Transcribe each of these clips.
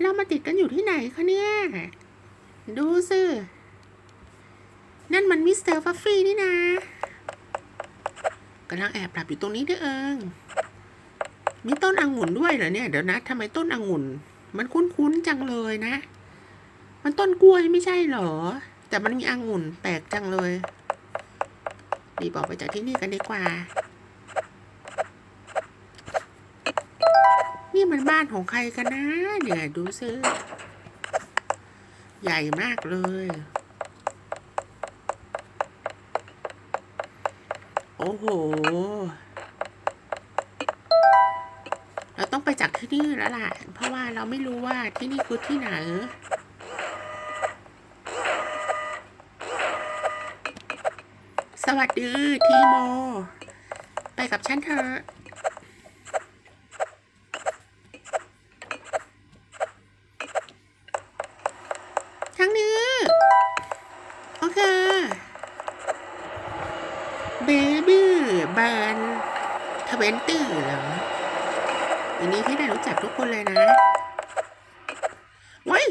เรามาติดกันอยู่ที่ไหนคะเนี่ย ดูสินั่นมันมิสเตอร์ฟัฟฟี่นี่นะกำลังแอบหลับอยู่ตรงนี้นี่เอง มีต้นองุ่นด้วยเหรอเนี่ย เดี๋ยวนะทำไมต้นองุ่น มันคุ้นๆจังเลยนะ มันต้นกล้วยไม่ใช่เหรอ แต่มันมีองุ่นแปลกจังเลยรีบออกไปจากที่นี่กันดีกว่า มันบ้านของใครกันนะเนี่ยดูซิใหญ่มากเลย โอ้โห เราต้องไปจากที่นี่แล้วล่ะ เพราะว่าเราไม่รู้ว่าที่นี่คือที่ไหนสวัสดีทีโม ไปกับฉันเถอะ นตี้เหรออันนี้ที่ได้รู้จักทุกคนเลยนะว้ย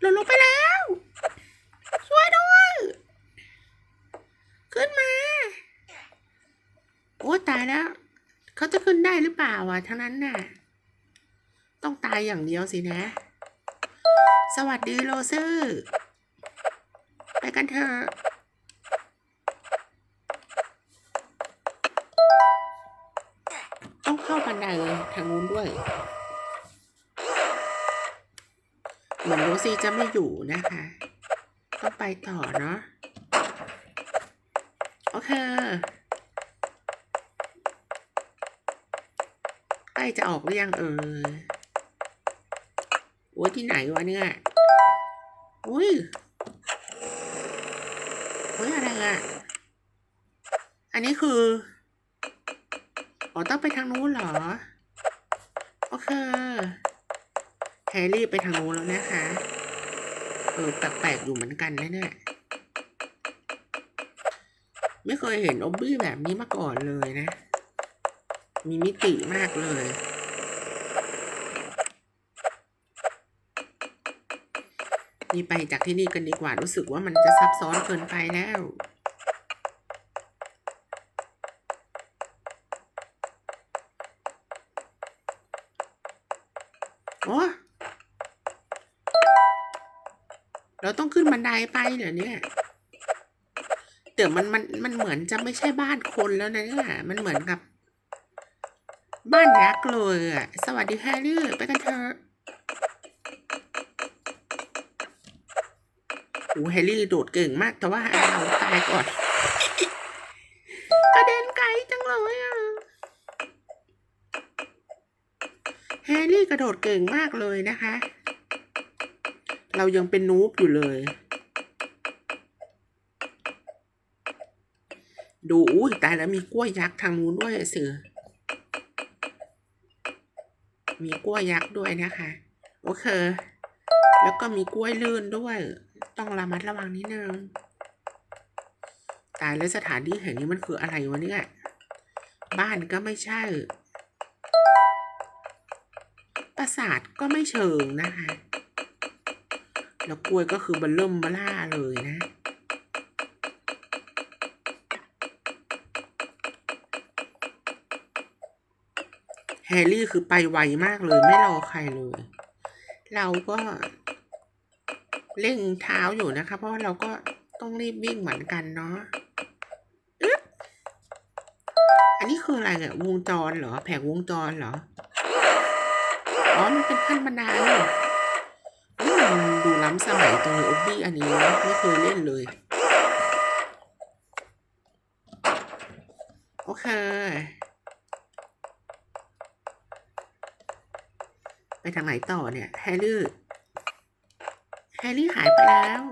หล่นลงไปแล้ว ช่วยด้วย ขึ้นมา โอ้ตายแล้ว เขาจะขึ้นได้หรือเปล่าอะทั้งนั้นน่ะ ต้องตายอย่างเดียวสินะ สวัสดีโรเซอร์ ไปกันเถอะ ต้องเข้าบันไดทางนู้นด้วย เหมือนโรซี่จะไม่อยู่นะคะ ต้องไปต่อเนาะโอเคใกล้จะออกหรือยังเออโอ้ยที่ไหนวะเนี่ยอุ้ยเฮ้ยอะไรอะอันนี้คือ อ๋อต้องไปทางนู้นเหรอ โอเคแฮร์รี่ไปทางนู้นแล้วนะคะ เออแปลกๆอยู่เหมือนกันนะเนี่ยไม่เคยเห็นอบบี้แบบนี้มาก่อนเลยนะ มีมิติมากเลย นี่ไปจากที่นี่กันดีกว่ารู้สึกว่ามันจะซับซ้อนเกินไปแล้ว โอ้เราต้องขึ้นบันไดไปเหรอเนี่ยเดี๋ยวมันมันมันเหมือนจะไม่ใช่บ้านคนแล้วนะเนี่ยมันเหมือนกับ บ้านรักเลยอะ สวัสดีแฮร์รี่ไปกันเถอะโอ้แฮร์รี่โดดเก่งมาก แต่ว่าเราตายก่อน กระโดดเก่งมากเลยนะคะ เรายังเป็นนูบอยู่เลย ดูอุ้ยตายแล้วมีกล้วยยักษ์ทางนู้นด้วยเสือ มีกล้วยยักษ์ด้วยนะคะ โอเค แล้วก็มีกล้วยลื่นด้วย ต้องระมัดระวังนิดนึง ตายแล้วสถานที่แห่งนี้มันคืออะไรวะเนี่ย บ้านก็ไม่ใช่ ปราสาทก็ไม่เชิงนะคะ แล้วกล้วยก็คือบันเริ่มบล่าเลยนะ แฮร์รี่คือไปไวมากเลยไม่รอใครเลย เราก็เร่งเท้าอยู่นะคะ เพราะว่าเราก็ต้องรีบวิ่งเหมือนกันเนาะอันนี้คืออะไรอะวงจรเหรอ แผงวงจรเหรอ อ๋อ มันเป็นขั้นบันไดนี่มันดูล้ำสมัยตรงเลยอบบี้อันนี้นะไม่เคยเล่นเลย โอเค ไปทางไหนต่อเนี่ย แฮร์รี่ แฮร์รี่หายไปแล้ว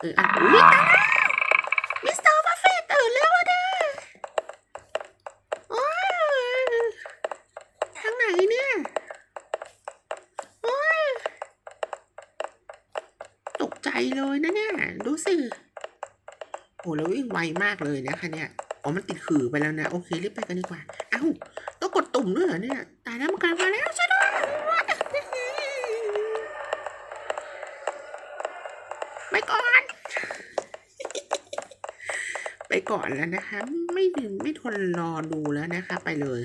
เอออะอุ้ยตาย ตกใจเลยนะเนี่ย ดูสิโอ้แล้ววิ่งไวมากเลยนะคะเนี่ยอ๋อมันติดขื่อไปแล้วนะ โอเครีบไปกันดีกว่า เอ้าต้องกดตุ่มด้วยเหรอเนี่ยตายแล้วมันกลับมาแล้วช่วยด้วยไปก่อน ไปก่อนแล้วนะคะ ไม่ไม่ทนรอดูแล้วนะคะ ไปเลย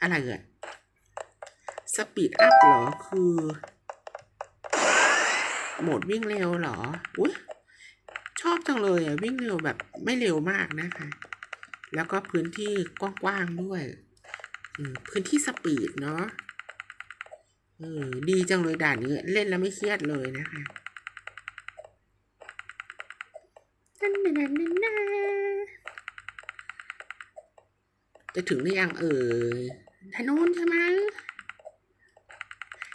อะไรเอ่ยสปีดอัพเหรอคือ โหมดวิ่งเร็วเหรอ อุ้ยชอบจังเลยอะวิ่งเร็วแบบไม่เร็วมากนะคะ แล้วก็พื้นที่กว้างๆด้วย พื้นที่สปีดเนาะเออดีจังเลยด่านนี้เล่นแล้วไม่เครียดเลยนะคะนั่นนั่นนั่นนจะถึงหรือยังเอ่ยทางโน้นใช่ไหม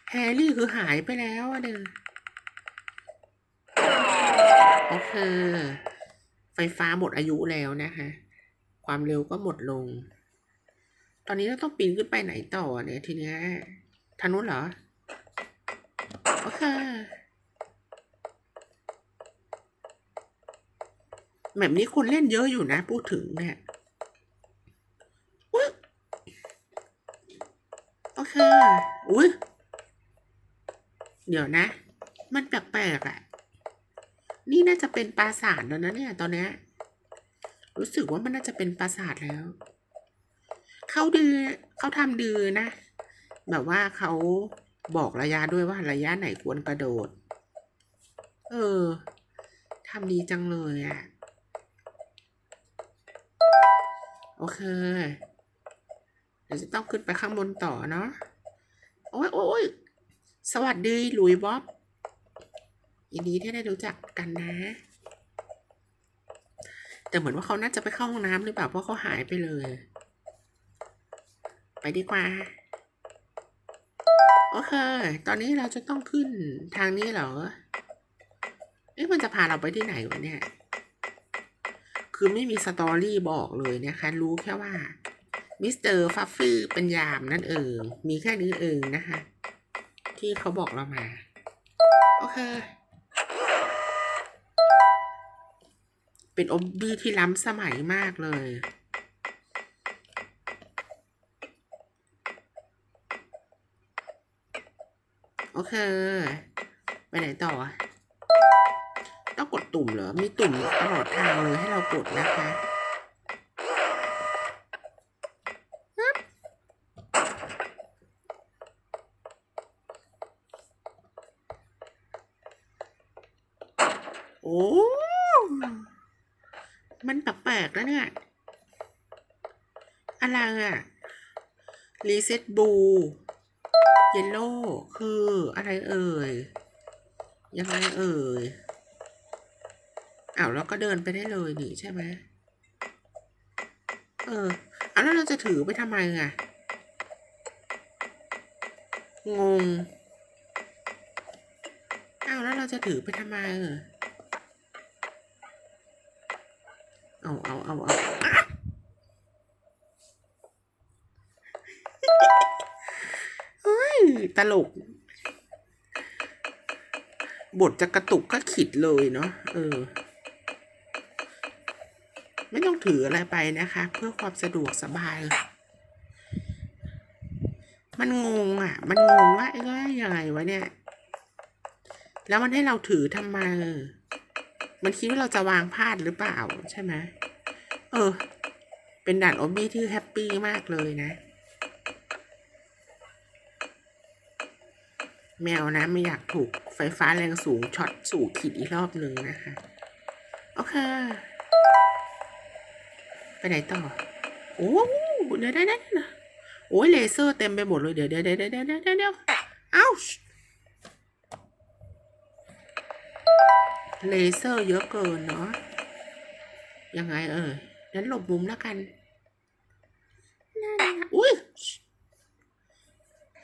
แฮร์รี่คือหายไปแล้วอะเด้อ โอเคไฟฟ้าหมดอายุแล้วนะคะ ความเร็วก็หมดลง ตอนนี้เราต้องปีนขึ้นไปไหนต่อเนี่ยทีเนี้ยทางนู้นเหรอ โอเคแบบนี้คนเล่นเยอะอยู่นะ พูดถึงเนี่ยอุ๊ยโอเค อุ้ยเดี๋ยวนะ มันแปลกๆอะ นี่น่าจะเป็นปราสาทแล้วนะเนี่ย ตอนนี้รู้สึกว่ามันน่าจะเป็นปราสาทแล้ว เขาดื้อเขาทำดื้อนะ แบบว่าเขาบอกระยะด้วยว่าระยะไหนควรกระโดด เออทำดีจังเลยอะ่ะ โอเคเดี๋ยวจะต้องขึ้นไปข้างบนต่อเนาะโอ้ยโอ้ยสวัสดีหลุยบ๊อบ ยินดีที่ได้รู้จักกันนะ แต่เหมือนว่าเขาน่าจะไปเข้าห้องน้ำหรือเปล่าเพราะเขาหายไปเลย ไปดีกว่า โอเค ตอนนี้เราจะต้องขึ้นทางนี้เหรอเอ๊ะมันจะพาเราไปที่ไหนวะเนี่ย คือไม่มีสตอรี่บอกเลยนะคะ รู้แค่ว่ามิสเตอร์ฟัฟฟี่เป็นยามนั่นเองมีแค่นี้เองนะคะ ที่เขาบอกเรามา โอเค เป็นอบบี้ที่ล้ำสมัยมากเลยโอเค ไปไหนต่อต้องกดตุ่มเหรอ มีตุ่มตลอดทางเลยให้เรากดนะคะฮึบโอ้ มันแปลกๆแล้วเนี่ย อะไรอะรีเซ็ตบูเยลโล่คืออะไรเอ่ย ยังไงเอ่ยอ้าวแล้วก็เดินไปได้เลยนี่ใช่ไหมเออเอาแล้วเราจะถือไปทำไมอะงงอ้าวแล้วเราจะถือไปทำไมเออ เอาเอาเอาเอาอะเฮ้ย ตลก บทจะกระตุกก็ขิดเลยเนาะเออ ไม่ต้องถืออะไรไปนะคะ เพื่อความสะดวกสบาย มันงงอะ มันงงว่าเอ้ยยังไงวะเนี่ย แล้วมันให้เราถือทำไม มันคิดว่าเราจะวางพลาดหรือเปล่าใช่ไหมเออ เป็นด่านออบบี้ที่แฮปปี้มากเลยนะ แมวนะ ไม่อยากถูกไฟฟ้าแรงสูงช็อตสู่ขีดอีกรอบหนึ่งนะคะ โอเค ไปไหนต่อ โอ้เดี๋ยวเดี๋ยวเดี๋ยวโอ้ยเลเซอร์เต็มไปหมดเลย เดี๋ยวเดี๋ยวเดี๋ยวเดี๋ยวเดี๋ยวเดี๋ยวเดี๋ยวเอ้า เลเซอร์เยอะเกินเนาะยังไงเออนั้นหลบมุมแล้วกันนั่นนะอุ้ย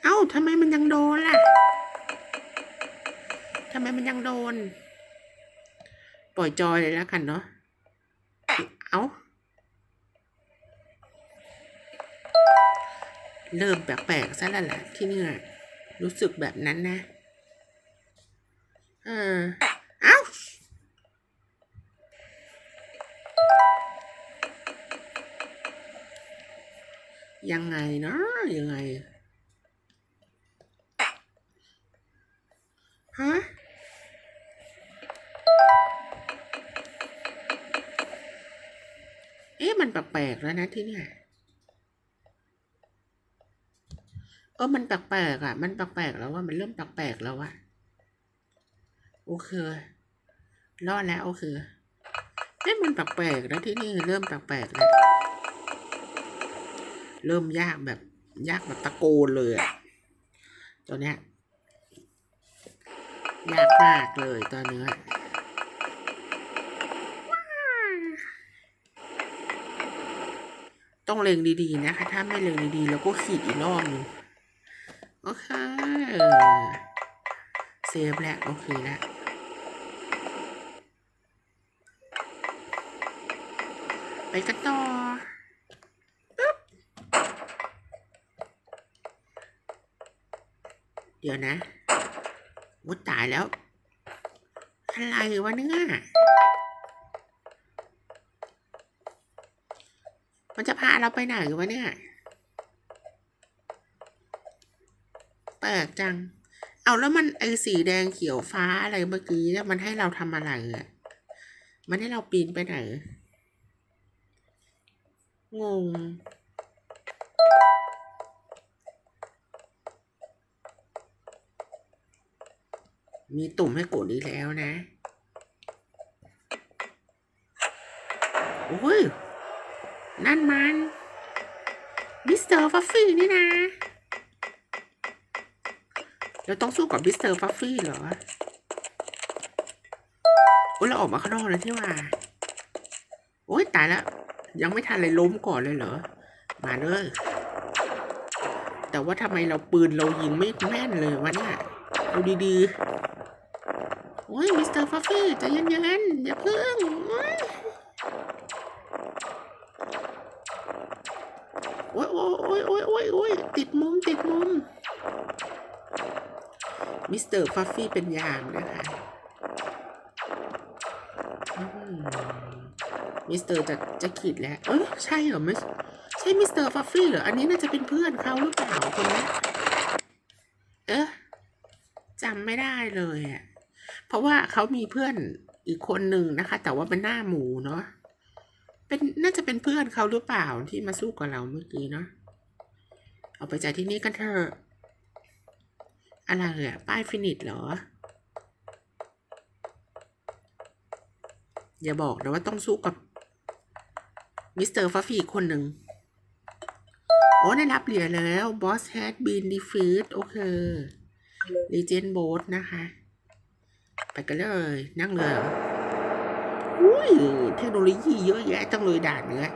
เอ้าทำไมมันยังโดนล่ะทำไมมันยังโดน ปล่อยจอยเลยแล้วกันเนาะ เอ้า เริ่มแปลกๆซะแล้วแหละที่เนี่ยรู้สึกแบบนั้นนะเออเอ้า ยังไงเนาะยังไงฮะเอ๊ะมันแปลกๆแล้วนะที่เนี่ยเออมันแปลกๆอะ มันแปลกๆแล้วว่ามันเริ่มแปลกๆแล้วอะโอเครอดแล้วโอเคเอ๊ะมันแปลกๆนะที่นี่เริ่มแปลกๆแล้ว เริ่มยากแบบ ยากแบบตะโกนเลยอะตัวเนี้ยยากมากเลยตัวเนื้อต้องเล็งดีๆนะคะ ถ้าไม่เล็งดีๆ แล้วก็ขีดอีกรอบหนึงโอเคเซฟแล้วโอเคแล้วไปกันต่อปึ๊บ เดี๋ยวนะวุ้ตายแล้ว อะไรวะเนี่ยมันจะพาเราไปไหนวะเนี่ยแปลกจัง เอาแล้วมันไอ้สีแดงเขียวฟ้าอะไรเมื่อกี้เนี่ยมันให้เราทำอะไรอะ มันให้เราปีนไปไหน งง มีตุ่มให้กดอีกแล้วนะ โอ้ย นั่นมัน มิสเตอร์ฟัฟฟี่นี่นะเราต้องสู้กับมิสเตอร์ฟัฟฟี่เหรอ โอ้ยเราออกมาข้างนอกเลยที่ว่า โอ้ยตายแล้ว ยังไม่ทันเลยล้มก่อนเลยเหรอ มาเลย แต่ว่าทำไมเราปืนเรายิงไม่แม่นเลยวะเนี่ย เอาดีๆ โอ้ยมิสเตอร์ฟัฟฟี่ใจเย็นๆอย่าเพิ่งโอ้ยโอ้ยโอ้ยโอ้ยโอ้ยโอ้ยติดมุมติดมุมมิสเตอร์ฟัฟฟี่เป็นยามนะคะมิสเตอร์จะจะขีดแล้ว เอ้ยใช่เหรอมิสใช่มิสเตอร์ฟัฟฟี่เหรอ อันนี้น่าจะเป็นเพื่อนเขาหรือเปล่าคนนี้เอ๊ะจำไม่ได้เลยอะ เพราะว่าเขามีเพื่อนอีกคนหนึ่งนะคะ แต่ว่าเป็นหน้าหมูเนาะเป็นน่าจะเป็นเพื่อนเขาหรือเปล่าที่มาสู้กับเราเมื่อกี้เนาะเอาไปจากที่นี่กันเถอะอะไรอะป้ายฟินิชเหรอ อย่าบอกนะว่าต้องสู้กับมิสเตอร์ฟัฟฟี่อีกคนหนึ่งโอ้ได้รับเหรียญแล้ว Boss has been defeated โอเค Legend Boat นะคะ ไปกันเลย นั่งเรืออุ้ยเทคโนโลยีเยอะแยะจังเลยด่านเนี้ย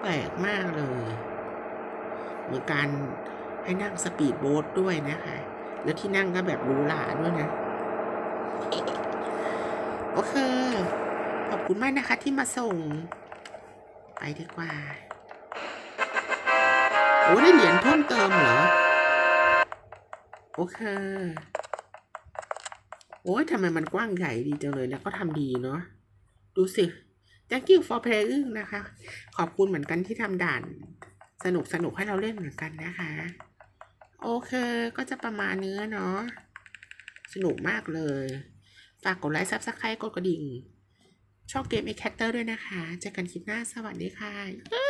แปลกมากเลย เหมือนการให้นั่งสปีดโบ๊ทด้วยนะคะ แล้วที่นั่งก็แบบรูหราด้วยนะ โอเค ขอบคุณมากนะคะที่มาส่ง ไปดีกว่า โอ้ได้เหรียญเพิ่มเติมเหรอ โอเค โอ้ยทำไมมันกว้างใหญ่ดีจังเลยนะก็ทำดีเนาะดูสิ thank you for playing นะคะ ขอบคุณเหมือนกันที่ทำด่าน สนุกสนุกให้เราเล่นเหมือนกันนะคะ โอเคก็จะประมาณเนี้อเนาะสนุกมากเลย ฝากกดไลค์ซับสไครต์กดกระดิ่ง ช่องเกม e อแคตเตอร์ด้วยนะคะ เจอกันคลิปหน้าสวัสดีค่ะ